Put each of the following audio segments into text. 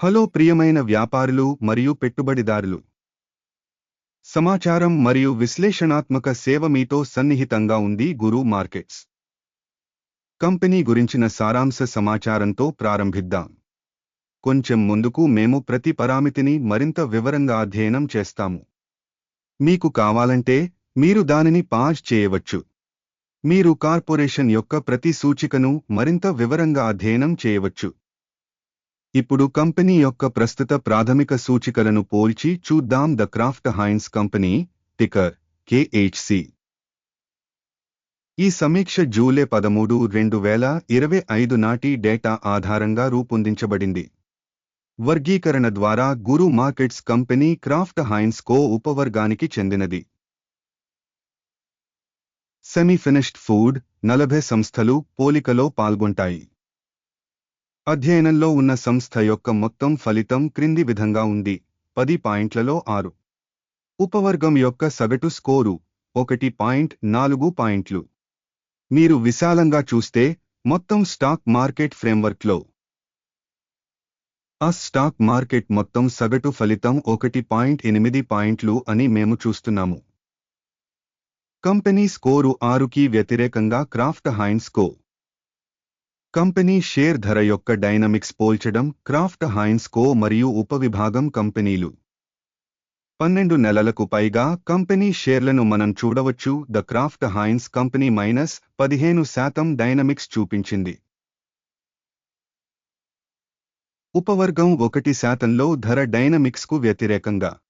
Hello ప్రియమైన వ్యాపారులు మరియు పెట్టుబడిదారులు. సమాచారం మరియు విశ్లేషణాత్మక సేవ మీతో సన్నిహితంగా ఉంది గురు మార్కెట్స్. కంపెనీ గురించిన సారాంశ సమాచారంతో ప్రారంభిద్దాం. కొంచెం ముందుకు మేము ప్రతి పరామితిని మరింత వివరంగా అధ్యయనం చేస్తాము. మీకు కావాలంటే మీరు దానిని పాజ్ చేయవచ్చు. మీరు కార్పొరేషన్ యొక్క ప్రతి సూచికను మరింత వివరంగా అధ్యయనం చేయవచ్చు. ఇప్పుడు కంపెనీ యొక్క ప్రస్తుత ప్రాథమిక సూచికలను పోల్చి చూద్దాం. The Kraft Heinz company ticker KHC ఈ సమీక్ష జూలై పదమూడు రెండు వేల ఇరవై ఐదు నాటి డేటా ఆధారంగా రూపొందించబడింది. వర్గీకరణ ద్వారా Guru markets company Kraft Heinz Co ఉపవర్గానికి చెందినది. సెమీ ఫినిష్డ్ ఫుడ్ నలభై సంస్థలు పోలికలో పాల్గొంటాయి. అధ్యయనంలో ఉన్న సంస్థ యొక్క మొత్తం ఫలితం క్రింది విధంగా ఉంది. పది పాయింట్లలో ఆరు. ఉపవర్గం యొక్క సగటు స్కోరు ఒకటి పాయింట్ నాలుగు పాయింట్లు. మీరు విశాలంగా చూస్తే మొత్తం స్టాక్ మార్కెట్ ఫ్రేమ్వర్క్లో. ఆ స్టాక్ మార్కెట్ మొత్తం సగటు ఫలితం ఒకటి పాయింట్ ఎనిమిది పాయింట్లు అని మేము చూస్తున్నాము. కంపెనీ స్కోరు ఆరుకి వ్యతిరేకంగా Kraft Heinz Co. Company share ధర యొక్క డైనమిక్స్ పోల్చడం క్రాఫ్ట్ హైన్స్ కో మరియు ఉపవిభాగం కంపెనీలు. పన్నెండు నెలలకు పైగా కంపెనీ షేర్లను మనం చూడవచ్చు. The Kraft Heinz company minus పదిహేను శాతం డైనమిక్స్ చూపించింది. ఉపవర్గం ఒకటి శాతంలో ధర డైనమిక్స్కు వ్యతిరేకంగా.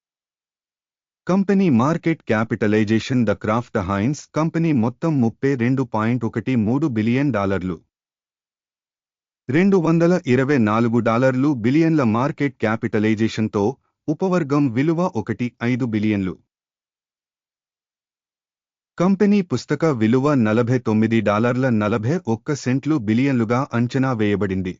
Company market capitalisation the Kraft Heinz company మొత్తం ముప్పై రెండు పాయింట్ ఒకటి మూడు బిలియన్ డాలర్లు. రెండు వందల ఇరవై నాలుగు డాలర్లు బిలియన్ల మార్కెట్ క్యాపిటలైజేషన్తో ఉపవర్గం విలువ ఒకటి ఐదు బిలియన్లు. కంపెనీ పుస్తక విలువ నలభై తొమ్మిది డాలర్ల నలభై ఒక్క సెంట్లు బిలియన్లుగా అంచనా వేయబడింది.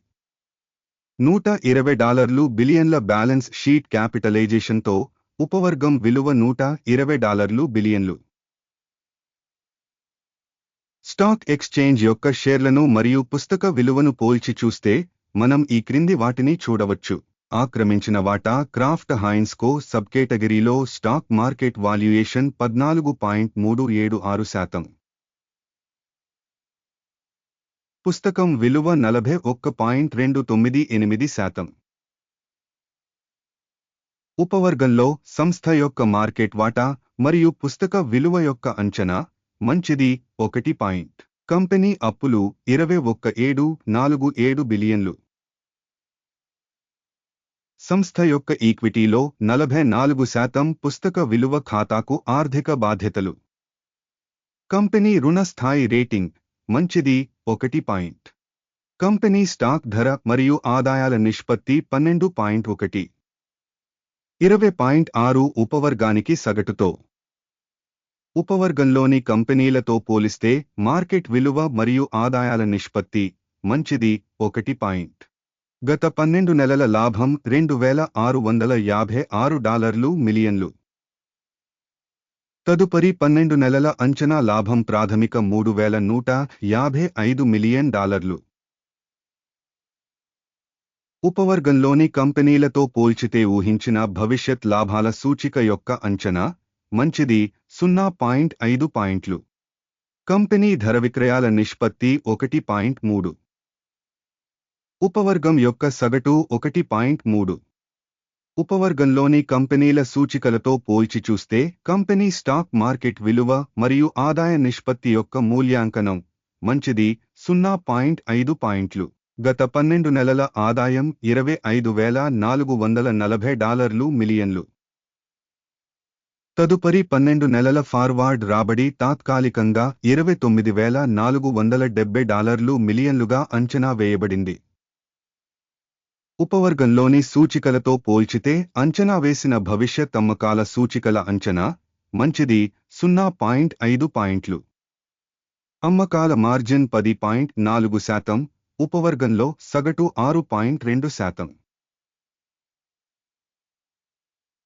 నూట ఇరవై డాలర్లు బిలియన్ల బ్యాలెన్స్ షీట్ క్యాపిటలైజేషన్తో ఉపవర్గం విలువ నూట ఇరవై డాలర్లు బిలియన్లు. స్టాక్ ఎక్స్చేంజ్ యొక్క షేర్లను మరియు పుస్తక విలువను పోల్చి చూస్తే మనం ఈ క్రింది వాటిని చూడవచ్చు. ఆక్రమించిన వాటా క్రాఫ్ట్ హైన్స్ కో సబ్ కేటగిరీలో స్టాక్ మార్కెట్ వాల్యుయేషన్ పద్నాలుగు పాయింట్ మూడు ఏడు ఆరు శాతం. పుస్తకం విలువ నలభై ఒక్క పాయింట్ రెండు తొమ్మిది ఎనిమిది శాతం. ఉపవర్గంలో సంస్థ యొక్క మార్కెట్ వాటా మరియు పుస్తక విలువ యొక్క అంచనా మంచిది ఒకటి పాయింట్. కంపెనీ అప్పులు ఇరవై ఒక్క ఏడు నాలుగు ఏడు బిలియన్లు. సంస్థ యొక్క ఈక్విటీలో నలభై నాలుగు శాతం పుస్తక విలువ ఖాతాకు ఆర్థిక బాధ్యతలు. కంపెనీ రుణ స్థాయి రేటింగ్ మంచిది ఒకటి పాయింట్. కంపెనీ స్టాక్ ధర మరియు ఆదాయాల నిష్పత్తి పన్నెండు పాయింట్ ఒకటి. ఇరవై పాయింట్ ఆరు ఉపవర్గానికి సగటుతో. ఉపవర్గంలోని కంపెనీలతో పోలిస్తే మార్కెట్ విలువ మరియు ఆదాయాల నిష్పత్తి మంచిది ఒకటి పాయింట్. గత పన్నెండు నెలల లాభం రెండు వేల ఆరు వందల యాభై ఆరు డాలర్లు మిలియన్లు. తదుపరి పన్నెండు నెలల అంచనా లాభం ప్రాథమిక మూడు వేల నూట యాభై ఐదు మిలియన్ డాలర్లు. ఉపవర్గంలోని కంపెనీలతో పోల్చితే ఊహించిన భవిష్యత్ లాభాల సూచిక యొక్క అంచనా మంచిది సున్నా పాయింట్ ఐదు పాయింట్లు. కంపెనీ ధర విక్రయాల నిష్పత్తి ఒకటి పాయింట్ మూడు. ఉపవర్గం యొక్క సగటు ఒకటి పాయింట్ మూడు. ఉపవర్గంలోని కంపెనీల సూచికలతో పోల్చి చూస్తే కంపెనీ స్టాక్ మార్కెట్ విలువ మరియు ఆదాయ నిష్పత్తి యొక్క మూల్యాంకనం మంచిది సున్నా పాయింట్ ఐదు పాయింట్లు. గత పన్నెండు నెలల ఆదాయం ఇరవై ఐదు వేల నాలుగు వందల నలభై డాలర్లు మిలియన్లు. తదుపరి పన్నెండు నెలల ఫార్వార్డ్ రాబడి తాత్కాలికంగా ఇరవై తొమ్మిది వేల నాలుగు వందల డెబ్బై డాలర్లు మిలియన్లుగా అంచనా వేయబడింది. ఉపవర్గంలోని సూచికలతో పోల్చితే అంచనా వేసిన భవిష్యత్ అమ్మకాల సూచికల అంచనా మంచిది సున్నా పాయింట్ ఐదు పాయింట్లు. అమ్మకాల మార్జిన్ పది పాయింట్ నాలుగు శాతం ఉపవర్గంలో సగటు ఆరు పాయింట్ రెండు శాతం.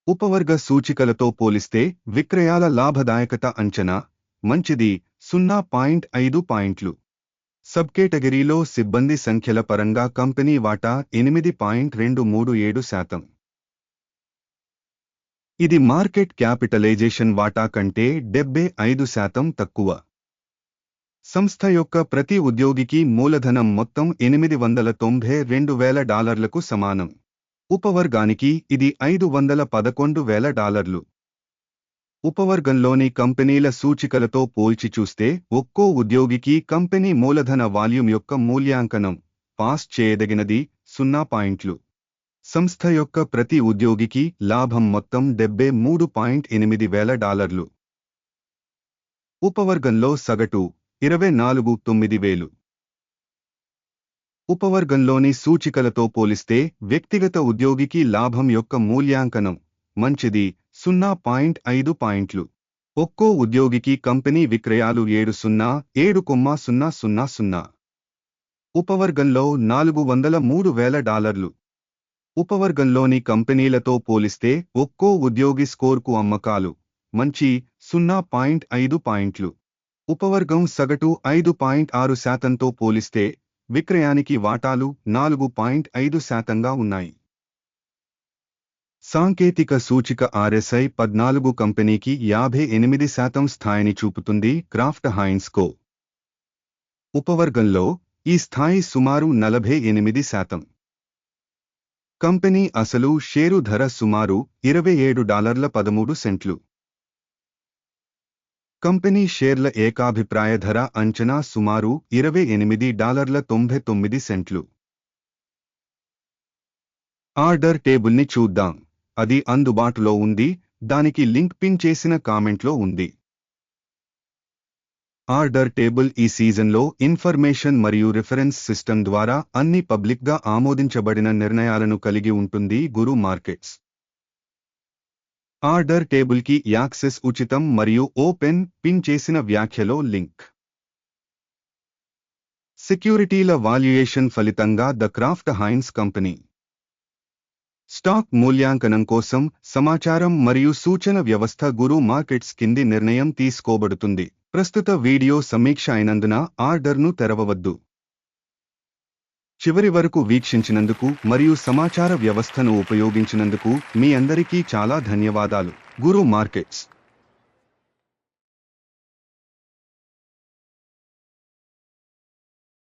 ఉపవర్గ సూచికలతో పోలిస్తే విక్రయాల లాభదాయకత అంచనా మంచిది సున్నా పాయింట్ ఐదు పాయింట్లు. సబ్ కేటగిరీలో సిబ్బంది సంఖ్యల పరంగా కంపెనీ వాటా ఎనిమిది పాయింట్ రెండు మూడు ఏడు శాతం. ఇది మార్కెట్ క్యాపిటలైజేషన్ వాటా కంటే డెబ్బై ఐదు శాతం తక్కువ. సంస్థ యొక్క ప్రతి ఉద్యోగికి మూలధనం మొత్తం ఎనిమిది వందల తొంభై రెండు వేల డాలర్లకు సమానం. ఉపవర్గానికి ఇది ఐదు వందల పదకొండు వేల డాలర్లు. ఉపవర్గంలోని కంపెనీల సూచికలతో పోల్చి చూస్తే ఒక్కో ఉద్యోగికి కంపెనీ మూలధన వాల్యూమ్ యొక్క మూల్యాంకనం పాస్ చేయదగినది సున్నా పాయింట్లు. సంస్థ యొక్క ప్రతి ఉద్యోగికి లాభం మొత్తం డెబ్బై మూడు పాయింట్ ఎనిమిది వేల డాలర్లు. ఉపవర్గంలో సగటు ఇరవై నాలుగు తొమ్మిది వేలు. ఉపవర్గంలోని సూచికలతో పోలిస్తే వ్యక్తిగత ఉద్యోగికి లాభం యొక్క మూల్యాంకనం మంచిది సున్నా పాయింట్ ఐదు పాయింట్లు. ఒక్కో ఉద్యోగికి కంపెనీ విక్రయాలు ఏడు సున్నా ఏడు కొమ్మ సున్నా సున్నా సున్నా. ఉపవర్గంలో నాలుగు వందల మూడు వేల డాలర్లు. ఉపవర్గంలోని కంపెనీలతో పోలిస్తే ఒక్కో ఉద్యోగి స్కోర్కు అమ్మకాలు మంచి సున్నా పాయింట్ ఐదు పాయింట్లు. ఉపవర్గం సగటు ఐదు పాయింట్ ఆరు శాతంతో పోలిస్తే విక్రయానికి వాటాలు నాలుగు పాయింట్ ఐదు శాతంగా ఉన్నాయి. సాంకేతిక సూచిక ఆర్ఎస్ఐ పద్నాలుగు కంపెనీకి యాభై ఎనిమిది శాతం స్థాయిని చూపుతుంది క్రాఫ్ట్ హైన్స్కో ఉపవర్గంలో ఈ స్థాయి సుమారు నలభై ఎనిమిది శాతం. కంపెనీ అసలు షేరు ధర సుమారు ఇరవై ఏడు డాలర్ల పదమూడు సెంట్లు. కంపెనీ షేర్ల ఏకాభిప్రాయ ధర అంచనా సుమారు ఇరవై ఎనిమిది డాలర్ల తొంభై తొమ్మిది సెంట్లు. ఆర్డర్ టేబుల్ని చూద్దాం. అది అందుబాటులో ఉంది. దానికి లింక్ పిన్ చేసిన కామెంట్లో ఉంది. ఆర్డర్ టేబుల్ ఈ సీజన్లో ఇన్ఫర్మేషన్ మరియు రిఫరెన్స్ సిస్టమ్ ద్వారా అన్ని పబ్లిక్గా ఆమోదించబడిన నిర్ణయాలను కలిగి ఉంటుంది గురు మార్కెట్స్. ఆర్డర్ టేబుల్కి యాక్సెస్ ఉచితం మరియు ఓపెన్ పిన్ చేసిన వ్యాఖ్యలో లింక్. సెక్యూరిటీల వాల్యుయేషన్ ఫలితంగా the Kraft Heinz company. Stock మూల్యాంకనం కోసం సమాచారం మరియు సూచన వ్యవస్థ గురు మార్కెట్స్ కింది నిర్ణయం తీసుకోబడుతుంది. ప్రస్తుత వీడియో సమీక్ష అయినందున ఆర్డర్ను తెరవవద్దు. చివరి వరకు వీక్షించినందుకు మరియు సమాచార వ్యవస్థను ఉపయోగించినందుకు మీ అందరికీ చాలా ధన్యవాదాలు. Guru markets.